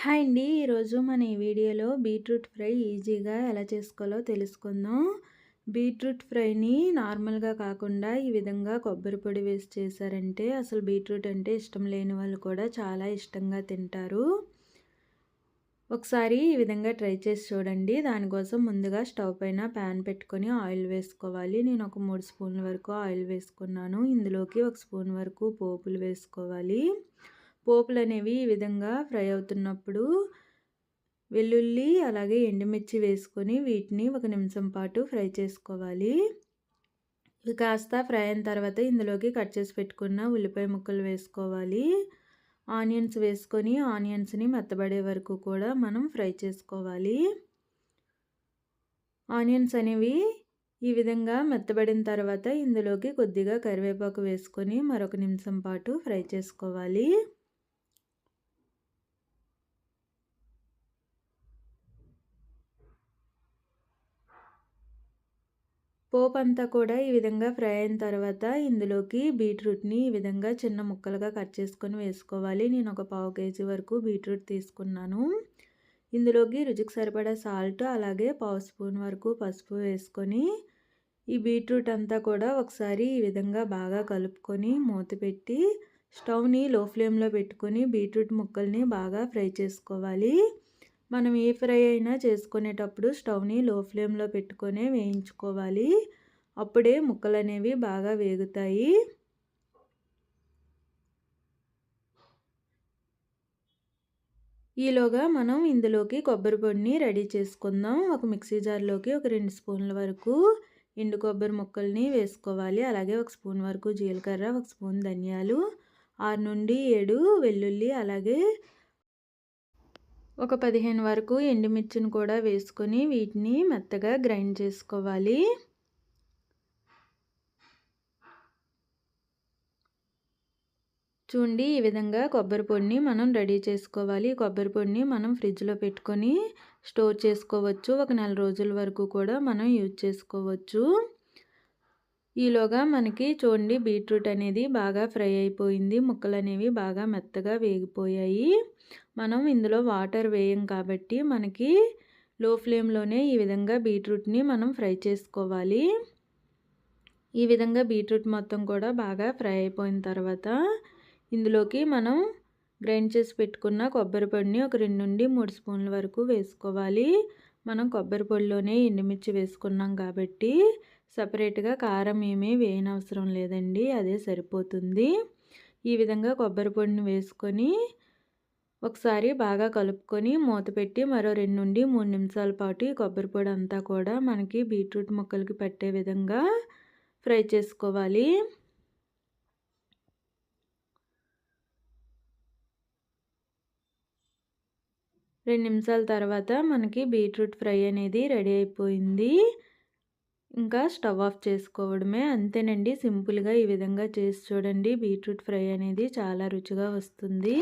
Hi అండి. ఈరోజు మన ఈ వీడియోలో బీట్రూట్ ఫ్రై ఈజీగా ఎలా చేసుకోవాలో తెలుసుకుందాం. బీట్రూట్ ఫ్రైని నార్మల్గా కాకుండా ఈ విధంగా కొబ్బరి పొడి వేసి చేశారంటే అసలు బీట్రూట్ అంటే ఇష్టం లేని వాళ్ళు కూడా చాలా ఇష్టంగా తింటారు. ఒకసారి ఈ విధంగా ట్రై చేసి చూడండి. దానికోసం ముందుగా స్టవ్ పైన ప్యాన్ పెట్టుకొని ఆయిల్ వేసుకోవాలి. నేను ఒక మూడు స్పూన్ల వరకు ఆయిల్ వేసుకున్నాను. ఇందులోకి ఒక స్పూన్ వరకు పోపులు వేసుకోవాలి. పోపులు అనేవి ఈ విధంగా ఫ్రై అవుతున్నప్పుడు వెల్లుల్లి అలాగే ఎండుమిర్చి వేసుకొని వీటిని ఒక నిమిషం పాటు ఫ్రై చేసుకోవాలి. ఇవి కాస్త ఫ్రై అయిన తర్వాత ఇందులోకి కట్ చేసి పెట్టుకున్న ఉల్లిపాయ ముక్కలు వేసుకోవాలి. ఆనియన్స్ వేసుకొని ఆనియన్స్ని మెత్తబడే వరకు కూడా మనం ఫ్రై చేసుకోవాలి. ఆనియన్స్ అనేవి ఈ విధంగా మెత్తబడిన తర్వాత ఇందులోకి కొద్దిగా కరివేపాకు వేసుకొని మరొక నిమిషం పాటు ఫ్రై చేసుకోవాలి. పోపు అంతా కూడా ఈ విధంగా ఫ్రై అయిన తర్వాత ఇందులోకి బీట్రూట్ని ఈ విధంగా చిన్న ముక్కలుగా కట్ చేసుకొని వేసుకోవాలి. నేను ఒక పావు కేజీ వరకు బీట్రూట్ తీసుకున్నాను. ఇందులోకి రుచికి సరిపడా సాల్ట్ అలాగే పావు స్పూన్ వరకు పసుపు వేసుకొని ఈ బీట్రూట్ అంతా కూడా ఒకసారి ఈ విధంగా బాగా కలుపుకొని మూత పెట్టి స్టవ్ని లో ఫ్లేమ్లో పెట్టుకొని బీట్రూట్ ముక్కల్ని బాగా ఫ్రై చేసుకోవాలి. మనం ఏ ఫ్రై అయినా చేసుకునేటప్పుడు స్టవ్ని లో ఫ్లేమ్లో పెట్టుకొని వేయించుకోవాలి. అప్పుడే ముక్కలు అనేవి బాగా వేగుతాయి. ఈలోగా మనం ఇందులోకి కొబ్బరి పొడిని రెడీ చేసుకుందాం. ఒక మిక్సీ జార్లోకి ఒక రెండు స్పూన్ల వరకు ఎండు కొబ్బరి ముక్కల్ని వేసుకోవాలి. అలాగే ఒక స్పూన్ వరకు జీలకర్ర ఒక స్పూన్ ధనియాలు ఆరు నుండి ఏడు వెల్లుల్లి అలాగే ఒక పదిహేను వరకు ఎండుమిర్చిని కూడా వేసుకొని వీటిని మెత్తగా గ్రైండ్ చేసుకోవాలి. చూడండి ఈ విధంగా కొబ్బరి పొడిని మనం రెడీ చేసుకోవాలి. కొబ్బరి పొడిని మనం ఫ్రిడ్జ్లో పెట్టుకొని స్టోర్ చేసుకోవచ్చు. ఒక నెల రోజుల వరకు కూడా మనం యూజ్ చేసుకోవచ్చు. ఈలోగా మనకి చూడండి బీట్రూట్ అనేది బాగా ఫ్రై అయిపోయింది. ముక్కలు అనేవి బాగా మెత్తగా వేగిపోయాయి. మనం ఇందులో వాటర్ వేయం కాబట్టి మనకి లో ఫ్లేమ్లోనే ఈ విధంగా బీట్రూట్ని మనం ఫ్రై చేసుకోవాలి. ఈ విధంగా బీట్రూట్ మొత్తం కూడా బాగా ఫ్రై అయిపోయిన తర్వాత ఇందులోకి మనం గ్రైండ్ చేసి పెట్టుకున్న కొబ్బరి పొడిని ఒక రెండు నుండి మూడు స్పూన్ల వరకు వేసుకోవాలి. మనం కొబ్బరి పొడిలోనే ఎండుమిర్చి వేసుకున్నాం కాబట్టి సపరేట్గా కారం ఏమీ వేయనవసరం లేదండి అదే సరిపోతుంది. ఈ విధంగా కొబ్బరి పొడిని వేసుకొని ఒకసారి బాగా కలుపుకొని మూత పెట్టి మరో రెండు నుండి మూడు నిమిషాల పాటు ఈ కొబ్బరి పొడి అంతా కూడా మనకి బీట్రూట్ ముక్కలకి పట్టే విధంగా ఫ్రై చేసుకోవాలి. రెండు నిమిషాల తర్వాత మనకి బీట్రూట్ ఫ్రై అనేది రెడీ అయిపోయింది. ఇంకా స్టవ్ ఆఫ్ చేసుకోవడమే. అంతేనండి సింపుల్గా ఈ విధంగా చేసి చూడండి. బీట్రూట్ ఫ్రై అనేది చాలా రుచిగా వస్తుంది.